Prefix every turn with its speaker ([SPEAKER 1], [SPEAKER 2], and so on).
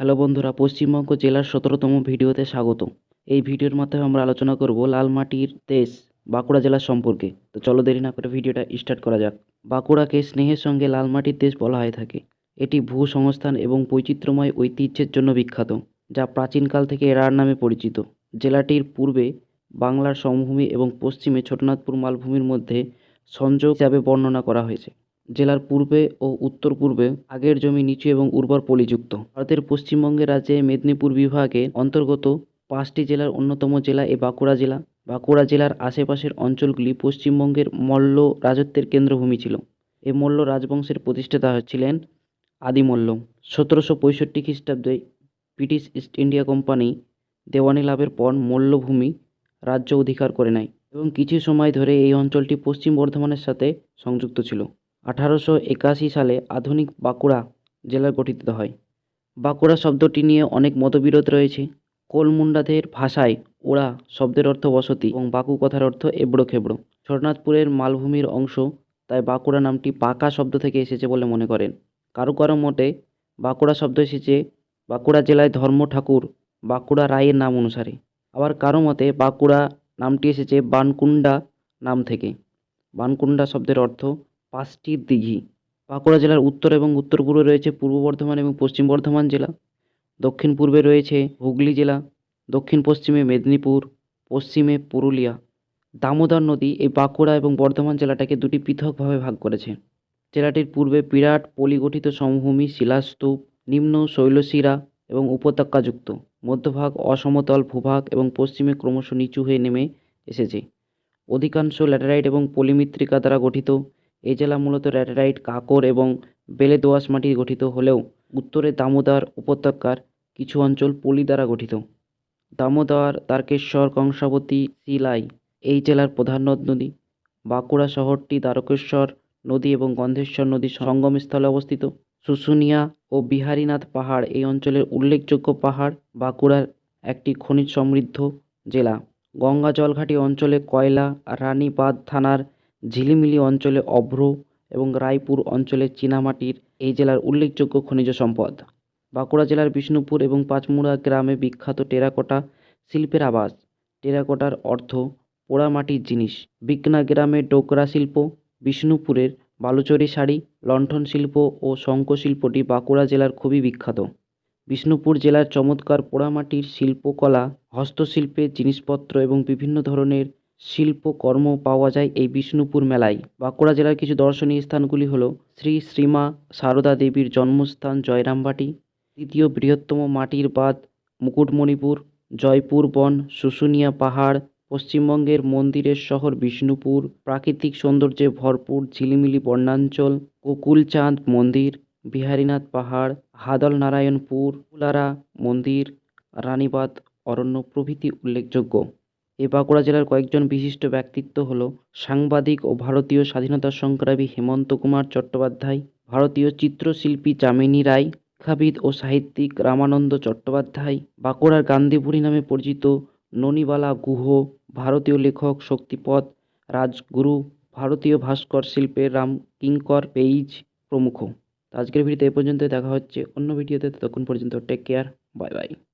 [SPEAKER 1] Hello বন্ধুরা, পশ্চিমবঙ্গ জেলার সতেরোতম ভিডিওতে স্বাগত এই ভিডিওর মাধ্যমে আমরা আলোচনা করব লাল মাটির দেশ বাঁকুড়া জেলার সম্পর্কে। তো চলো দেরি না করে ভিডিওটা স্টার্ট করা যাক। বাঁকুড়াকে স্নেহের সঙ্গে লাল মাটির দেশ বলা হয়ে থাকে। এটি ভূ সংস্থান এবং বৈচিত্র্যময় ঐতিহ্যের জন্য বিখ্যাত, যা প্রাচীনকাল থেকে এরার নামে পরিচিত। জেলাটির পূর্বে বাংলার সমভূমি এবং পশ্চিমে ছোটনাগপুর মালভূমির মধ্যে সংযোগ হিসাবে বর্ণনা করা হয়েছে। জেলার পূর্বে ও উত্তর পূর্বে আগের জমি নিচু এবং উর্বর পলিযুক্ত। ভারতের পশ্চিমবঙ্গের রাজ্যে মেদিনীপুর বিভাগে অন্তর্গত পাঁচটি জেলার অন্যতম জেলা এই বাঁকুড়া জেলা। বাঁকুড়া জেলার আশেপাশের অঞ্চলগুলি পশ্চিমবঙ্গের মল্ল রাজত্বের কেন্দ্রভূমি ছিল। এই মল্ল রাজবংশের প্রতিষ্ঠাতা ছিলেন আদিমল্ল সতেরোশো পঁয়ষট্টি খ্রিস্টাব্দে ব্রিটিশ ইস্ট ইন্ডিয়া কোম্পানি দেওয়ানি লাভের পর মল্লভূমি রাজ্য অধিকার করে নেয় এবং কিছু সময় ধরে এই অঞ্চলটি পশ্চিম বর্ধমানের সাথে সংযুক্ত ছিল। আঠারোশো একাশি সালে আধুনিক বাঁকুড়া জেলা গঠিত হয়। বাঁকুড়া শব্দটি নিয়ে অনেক মতবিরোধ রয়েছে। কোলমুন্ডাদের ভাষায় ওড়া শব্দের অর্থ বসতি এবং বাঁকু কথার অর্থ এবড়ো খেবড়ো। ছোটনাথপুরের মালভূমির অংশ, তাই বাঁকুড়া নামটি পাকা শব্দ থেকে এসেছে বলে মনে করেন। কারও কারও মতে, বাঁকুড়া শব্দ এসেছে বাঁকুড়া জেলায় ধর্ম ঠাকুর বাঁকুড়া রায়ের নাম অনুসারে। আবার কারও মতে, বাঁকুড়া নামটি এসেছে বানকুন্ডা নাম থেকে। বানকুন্ডা শব্দের অর্থ পাঁচটি দিঘি। বাঁকুড়া জেলার উত্তর এবং উত্তর পূর্বে রয়েছে পূর্ব বর্ধমান এবং পশ্চিম বর্ধমান জেলা। দক্ষিণ পূর্বে রয়েছে হুগলি জেলা। দক্ষিণ পশ্চিমে মেদিনীপুর, পশ্চিমে পুরুলিয়া। দামোদর নদী এই বাঁকুড়া এবং বর্ধমান জেলাটাকে দুটি পৃথকভাবে ভাগ করেছে। জেলাটির পূর্বে বিরাট পলিগঠিত সমভূমি শিলাস্তূপ, নিম্ন শৈলশিরা এবং উপত্যকাযুক্ত। মধ্যভাগ অসমতল ভূভাগ এবং পশ্চিমে ক্রমশ নিচু হয়ে নেমে এসেছে। অধিকাংশ ল্যাটেরাইট এবং পলিমিত্রিকা দ্বারা গঠিত। এই জেলা মূলত ল্যাটেরাইট কাকর এবং বেলে দোআঁশ মাটি গঠিত হলেও উত্তরে দামোদর উপত্যকার কিছু অঞ্চল পলি দ্বারা গঠিত। দামোদর তারকেশ্বর কংসাবতী শিলাই এই জেলার প্রধান নদ নদী। বাঁকুড়া শহরটি দ্বারকেশ্বর নদী এবং গন্ধেশ্বর নদীর সঙ্গমস্থলে অবস্থিত। শুশুনিয়া ও বিহারীনাথ পাহাড় এই অঞ্চলের উল্লেখযোগ্য পাহাড়। বাঁকুড়ার একটি খনিজ সমৃদ্ধ জেলা। গঙ্গা জলঘাটি অঞ্চলে কয়লা, রানীবাঁধ থানার ঝিলিমিলি অঞ্চলে অভ্র এবং রায়পুর অঞ্চলে চীনামাটির এই জেলার উল্লেখযোগ্য খনিজ সম্পদ। বাঁকুড়া জেলার বিষ্ণুপুর এবং পাঁচমুড়া গ্রামে বিখ্যাত টেরাকোটা শিল্পের আবাস। টেরাকোটার অর্থ পোড়ামাটির জিনিস। বিকনা গ্রামে ডোকরা শিল্প, বিষ্ণুপুরের বালুচরি শাড়ি, লণ্ঠন শিল্প ও শঙ্খ শিল্পটি বাঁকুড়া জেলার খুবই বিখ্যাত। বিষ্ণুপুর জেলার চমৎকার পোড়ামাটির শিল্পকলা হস্তশিল্পের জিনিসপত্র এবং বিভিন্ন ধরনের শিল্পকর্ম পাওয়া যায় এই বিষ্ণুপুর মেলায়। বাঁকুড়া জেলার কিছু দর্শনীয় স্থানগুলি হল শ্রী শ্রীমা সারদা দেবীর জন্মস্থান জয়রামবাটি, দ্বিতীয় বৃহত্তম মাটির বাঁধ মুকুটমণিপুর, জয়পুর বন শুশুনিয়া পাহাড়, পশ্চিমবঙ্গের মন্দিরের শহর বিষ্ণুপুর, প্রাকৃতিক সৌন্দর্যে ভরপুর ঝিলিমিলি বর্ণাঞ্চল, গোকুলচাঁদ মন্দির, বিহারীনাথ পাহাড়, হাদল নারায়ণপুর কুলারা মন্দির, রানীবাঁধ, অরণ্য প্রভৃতি উল্লেখযোগ্য। এই বাঁকুড়া জেলার কয়েকজন বিশিষ্ট ব্যক্তিত্ব হল সাংবাদিক ও ভারতীয় স্বাধীনতা সংগ্রামী হেমন্ত কুমার চট্টোপাধ্যায়, ভারতীয় চিত্রশিল্পী যামিনী রায় শিক্ষাবিদ ও সাহিত্যিক রামানন্দ চট্টোপাধ্যায়, বাঁকুড়ার গান্ধীপুরী নামে পরিচিত ননিবালা গুহ, ভারতীয় লেখক শক্তিপদ রাজগুরু, ভারতীয় ভাস্কর শিল্পের রাম কিঙ্কর পেইজ প্রমুখ। আজকের ভিডিওতে এ পর্যন্ত দেখা হচ্ছে অন্য ভিডিওতে, ততক্ষণ পর্যন্ত টেক কেয়ার বাই বাই